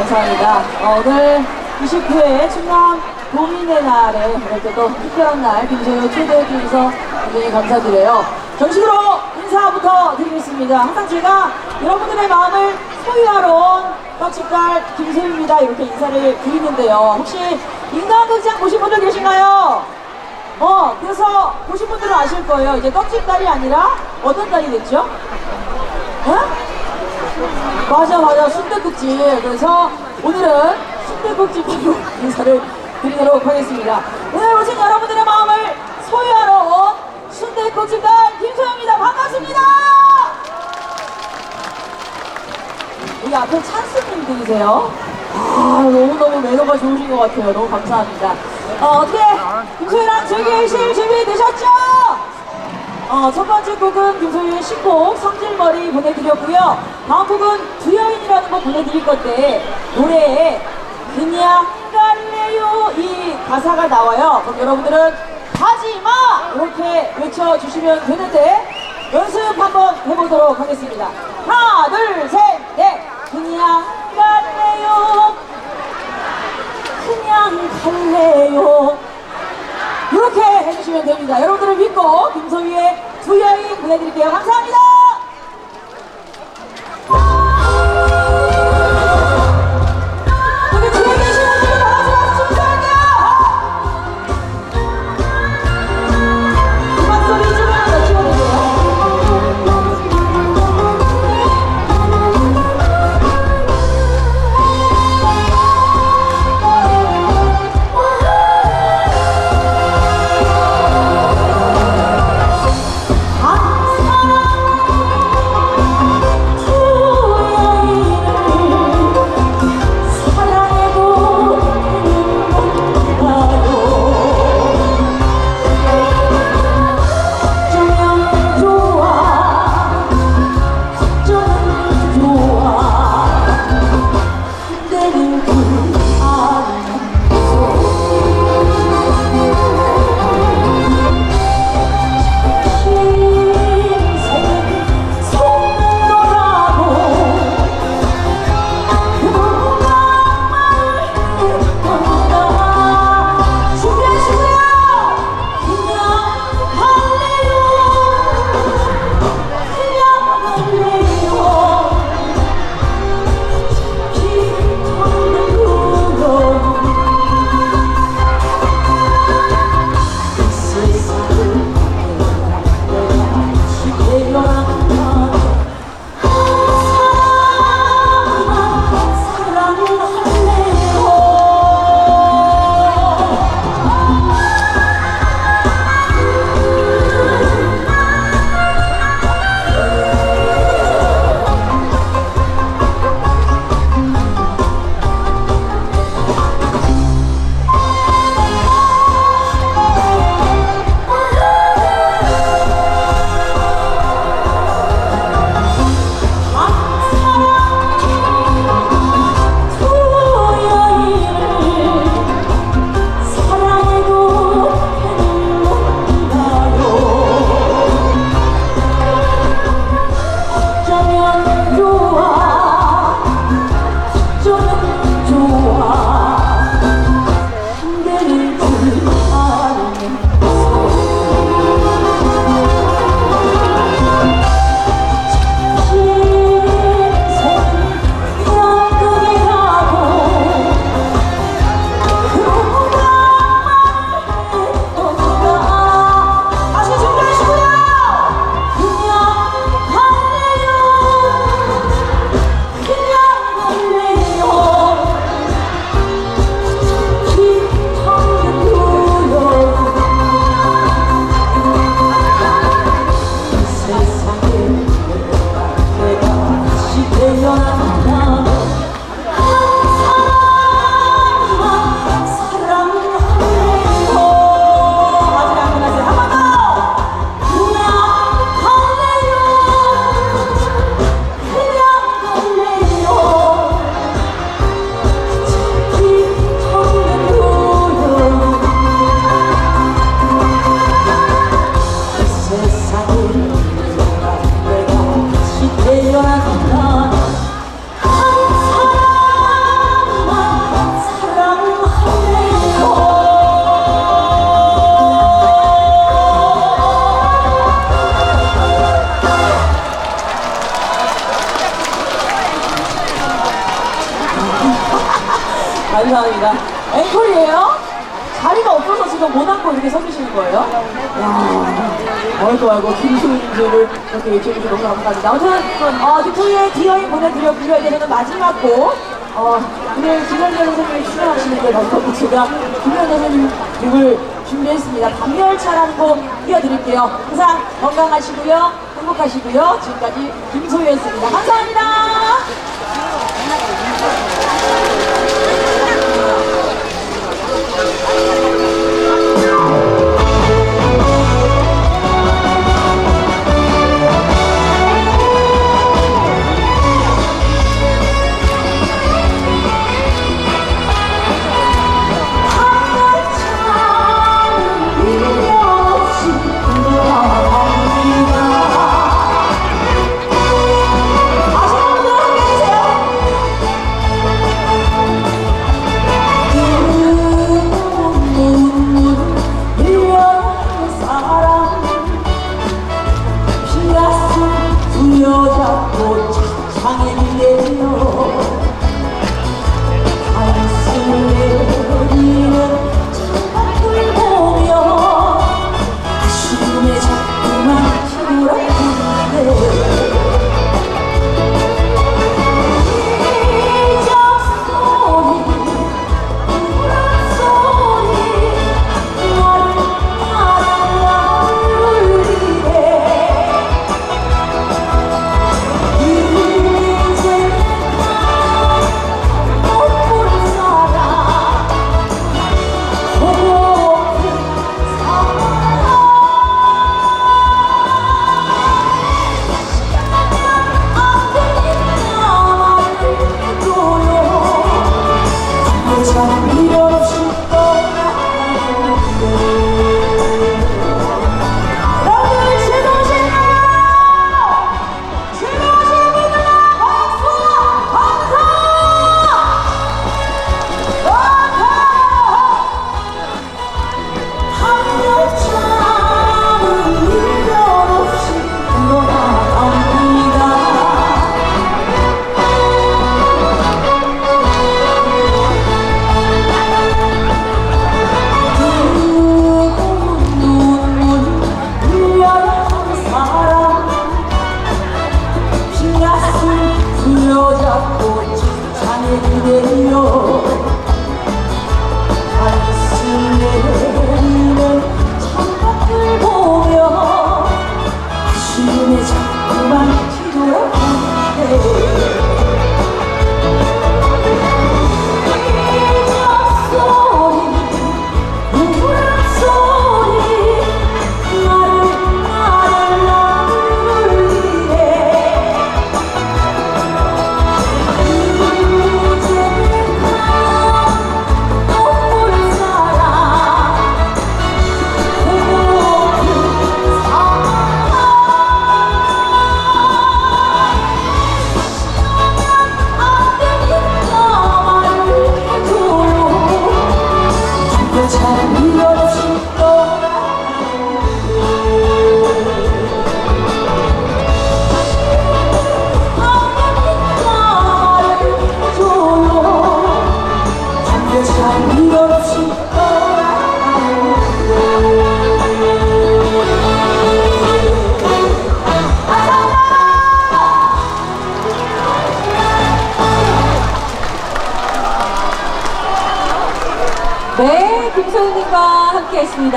감사합니다. 어, 오늘 29회 충남 도민의 날에 이렇게 또 특별한 날 김소연 초대해 주셔서 굉장히 감사드려요. 정식으로 인사부터 드리겠습니다. 항상 제가 여러분들의 마음을 소유하러 온 떡집갈 김소유입니다. 이렇게 인사를 드리는데요. 혹시 인간극장 보신 분들 계신가요? 어, 그래서 보신 분들은 아실 거예요. 이제 떡집딸이 아니라 어떤 딸이 됐죠? 어? 맞아 맞아. 순대국집. 그래서 오늘은 순대국집으로 인사를 드리도록 하겠습니다. 오늘 오신 여러분들의 마음을 소유하러 온 순대국집단 김소영입니다. 반갑습니다! 여기 앞에 찬스님들이세요? 아 너무너무 매너가 좋으신 것 같아요. 너무 감사합니다. 어, 어떻게 김소영이랑 즐기실 준비 되셨죠? 어, 첫 번째 곡은 김소희의 신곡 성질머리 보내드렸고요. 다음 곡은 두여인이라는 곡 보내드릴 건데 노래에 그냥 갈래요 이 가사가 나와요. 그럼 여러분들은 가지마 이렇게 외쳐주시면 되는데 연습 한번 해보도록 하겠습니다. 하나 둘셋넷 그냥 갈래요 그냥 갈래요 이렇게 해주시면 됩니다. 여러분들을 믿고 김소희의 두 여인 보내드릴게요. 감사합니다. 감사합니다. 앵콜이에요? 자리가 없어서 지금 못 앉고 이렇게 서 계시는 거예요? 야, 아이고 아이고 김소윤님들을 이렇게 외쳐주셔서 너무 감사합니다. 아무튼 어, 빅토리의 디어인 보내드렸고요. 이제는 마지막 곡 어, 오늘 김현재 선생님이 출연하시는데 제가 김현재 선생님 곡을 준비했습니다. 밤열차라는 곡 띄워드릴게요. 항상 건강하시고요. 행복하시고요. 지금까지 김소유였습니다. 감사합니다.